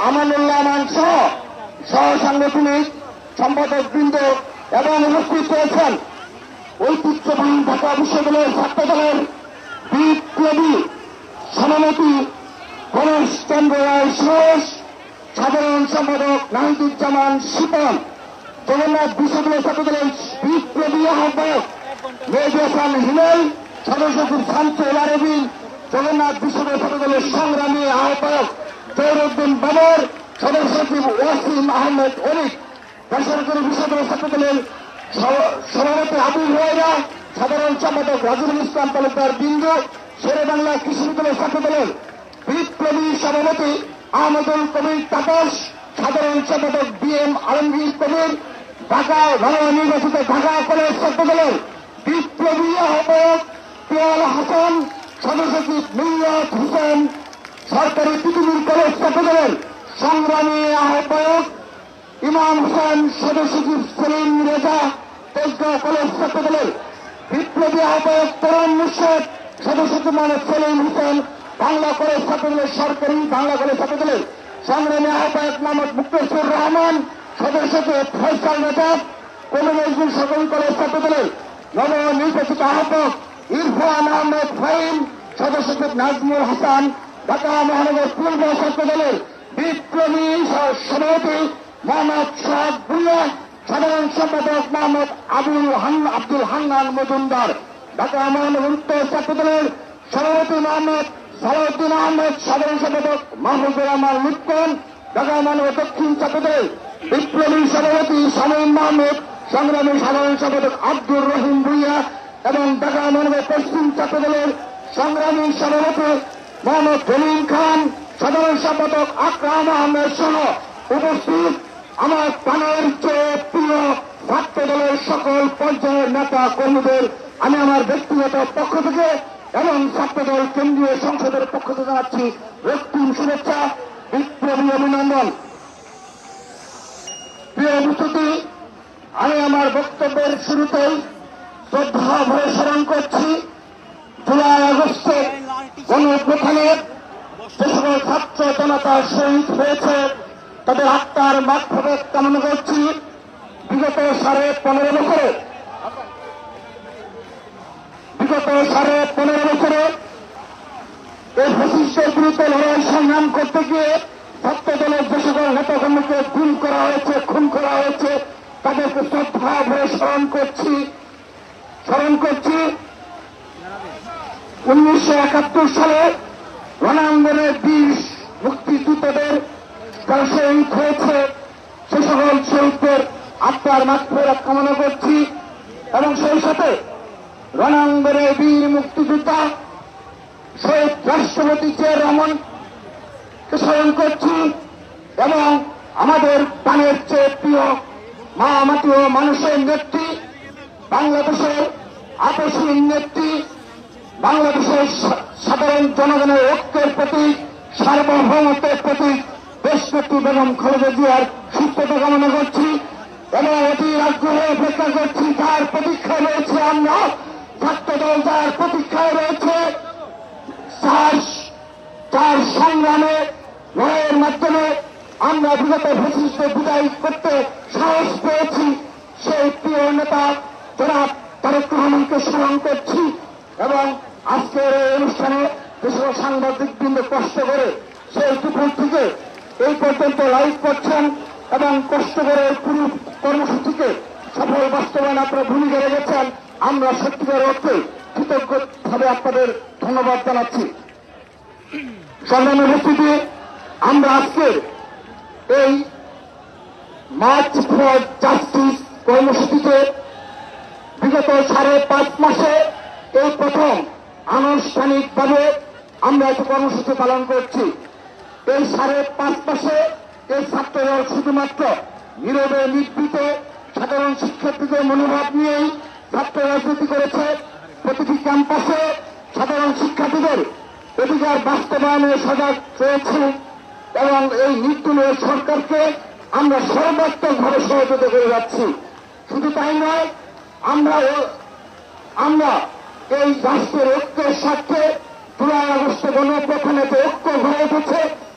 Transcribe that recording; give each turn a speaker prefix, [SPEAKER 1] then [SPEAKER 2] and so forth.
[SPEAKER 1] আমানুল্লাহ মান সহ সহ সাংগঠনিক সম্পাদক বৃন্দ এবং উপস্থিত রয়েছেন ঐতিহ্যবাহী ঢাকা বিশ্ববিদ্যালয়ের ছাত্র দলের বিপ্লবী সভাপতি গণেশ চন্দ্র রায় শেষ সাধারণ সম্পাদক নাহিদুজ্জামান শিপন জগন্নাথ বিশ্ববিদ্যালয় ছাত্র দলের বিপ্লবী আহ্বায়ক মেহেদি হাসান হিমেল, সদস্য শামসুল আরবিন জগন্নাথ বিশ্ববিদ্যালয় ছাত্র দলের সংগ্রামী আহ্বায়ক জয়রুদ্দিন বাবর, সদস্য সচিব ওয়াসিম আহমেদ অনিক বেসরকারি বিশ্ববিদ্যালয় ছাত্র দলের সভ- সভাপতি আবুল হুয়াইরা, সাধারণ সম্পাদক রাজুল ইসলাম তালুকদার বিন্দু শেরে বাংলা কৃষি বিদ্যালয় ছাত্র দলের বিপ্লবী সভাপতি আহমদুল কবির তাপস, সাধারণ সম্পাদক বি এম আলমগীর কবির, ঢাকা নবনির্বাচিত ঢাকা কলেজ ছাত্র দলের বিপ্লবী আহ্বায়ক পিয়াল হাসান, সদস্য মিল্লাত হোসেন সরকারি পৃথিবীর কলেজ দলের সংগ্রামী আহ্বায়ক ইমাম হোসেন সদস্য সচিব সেলিম রেজা তেজগাঁও কলেজ দলের বিপ্লবী আহ্বায়ক তরুণ মুর্শেদ সদস্য মোহাম্মদ সেলিম হোসেন বাংলা কলেজ ছাত্র দলের সরকারি বাংলা কলেজ ছাত্র দলের সংগ্রামী আহ্বায়ক মোহাম্মদ মুক্তেশ্বর রহমান সদস্য ফয়সাল রেজাব কমিউনিস্ট সরকারি কলেজ ছাত্র দলের নবনির্বাচিত আহ্বায়ক ইরফান আহমেদ ফাহিম সদস্য নাজমুল হাসান ঢাকা মহানগর পূর্ব ছাত্র দলের স- সভাপতি মোহাম্মদ সোহাগ ভুইয়া, সাধারণ সম্পাদক মোহাম্মদ আবুল আব্দুল হান্নান মজুমদার, ঢাকা মহানগর উত্তর ছাত্র দলের সভাপতি মোহাম্মদ সালাউদ্দিন আহমেদ, সাধারণ সম্পাদক মাহমুদুর রহমান লিপ্টন ঢাকা মহানগর দক্ষিণ ছাত্র দলের বিপ্লবী সভাপতি শামীম মাহমুদ, সংগ্রামী সাধারণ সম্পাদক আব্দুর রহিম ভুইয়া এবং ঢাকা মহানগর পশ্চিম ছাত্র দলের সংগ্রামী সভাপতি মোহাম্মদ জলিম খান, সাধারণ সম্পাদক আকরাম আহমেদ সহ উপস্থিত আমার প্রাণের চেয়ে প্রিয় ছাত্র দলের সকল পর্যায়ের নেতা কর্মীদের, আমি আমার ব্যক্তিগত পক্ষ থেকে এবং ছাত্র দল কেন্দ্রীয় সংসদের পক্ষ থেকে জানাচ্ছি রক্তিম শুভেচ্ছা, বিপ্লবী অভিনন্দন। প্রিয় উপস্থিতি, আমি আমার বক্তব্যের শুরুতেই শ্রদ্ধা ভরে স্মরণ করছি, জুলাই ছাত্র জনতা শহীদ হয়েছে, তাদের আত্মার মাধ্যমে কামনা করছি। বিগত সাড়ে পনেরো বছরে, বিগত সাড়ে পনেরো বছরে এই ফসিস্টের বিরুদ্ধে লড়াই সংগ্রাম করতে গিয়ে ছাত্র দলের যে সকল নেতাকর্মীকে গুম করা হয়েছে, খুন করা হয়েছে, তাদেরকে শ্রদ্ধা ভরে স্মরণ করছি। স্মরণ করছি উনিশশো একাত্তর সালে রণাঙ্গনের বিশ মুক্তিযুদ্ধদের যারা শহীদ হয়েছে সে সকল শহীদদের আত্মার মাত্রা কামনা করছি। এবং সেই সাথে রণাঙ্গনের বীর মুক্তিযোদ্ধা শহীদ রাষ্ট্রপতি জিয়া রহমানকে স্মরণ করছি। এবং আমাদের প্রাণের চেয়ে প্রিয় মা ও মানুষের নেত্রী, বাংলাদেশের আপসীন নেত্রী বাংলাদেশের সাধারণ জনগণের ঐক্যের প্রতি, সার্বভৌমত্বের প্রতি দেশনেত্রী বেগম খালেদা জিয়ার সুস্থতা কামনা করছি এবং অতি আগ্রহে অপেক্ষা করছি, যার প্রতীক্ষায় রয়েছে আমরা, ছাত্র দল যার প্রতীক্ষায় রয়েছে তার তার সংগ্রামে লড়াইয়ের মাধ্যমে আমরা বিগত ফেসিস্টে বিদায় করতে সাহস পেয়েছি, সেই প্রিয় নেতা জনাব তারেক রহমানকে স্মরণ করছি। এবং আজকের এই অনুষ্ঠানে সাংবাদিক বৃন্দ কষ্ট করে সেই দুপুর থেকে এই পর্যন্ত লাইভ করছেন এবং কষ্ট করে পুরো কর্মসূচিকে সফল বাস্তবায়ন আপনারা ভূমিকা রেখেছেন। আমরা সত্যিকার অর্থে কৃতজ্ঞভাবে আপনাদের ধন্যবাদ জানাচ্ছি। সংগ্রামী উপস্থিতি, আমরা আজকের এই মার্চ ফর জাস্টিস কর্মসূচিতে বিগত সাড়ে পাঁচ মাসে এই প্রথম আনুষ্ঠানিকভাবে আমরা একটি কর্মসূচি পালন করছি। এই সাড়ে পাঁচ মাসে এই ছাত্রদল শুধুমাত্র নীরবে নিবৃত সাধারণ শিক্ষার্থীদের মনোভাব নিয়েই ছাত্র রাজনীতি করেছে। প্রতিটি ক্যাম্পাসে সাধারণ শিক্ষার্থীদের অধিকার বাস্তবায়নে সজাগ রয়েছে এবং এই নির্দলীয় সরকারকে আমরা সর্বাত্মকভাবে সহযোগিতা করে যাচ্ছি। শুধু তাই নয়, আমরা আমরা এই রাষ্ট্রের ঐক্যের স্বার্থে জুলাই আগস্টে তো ঐক্য হয়ে উঠেছে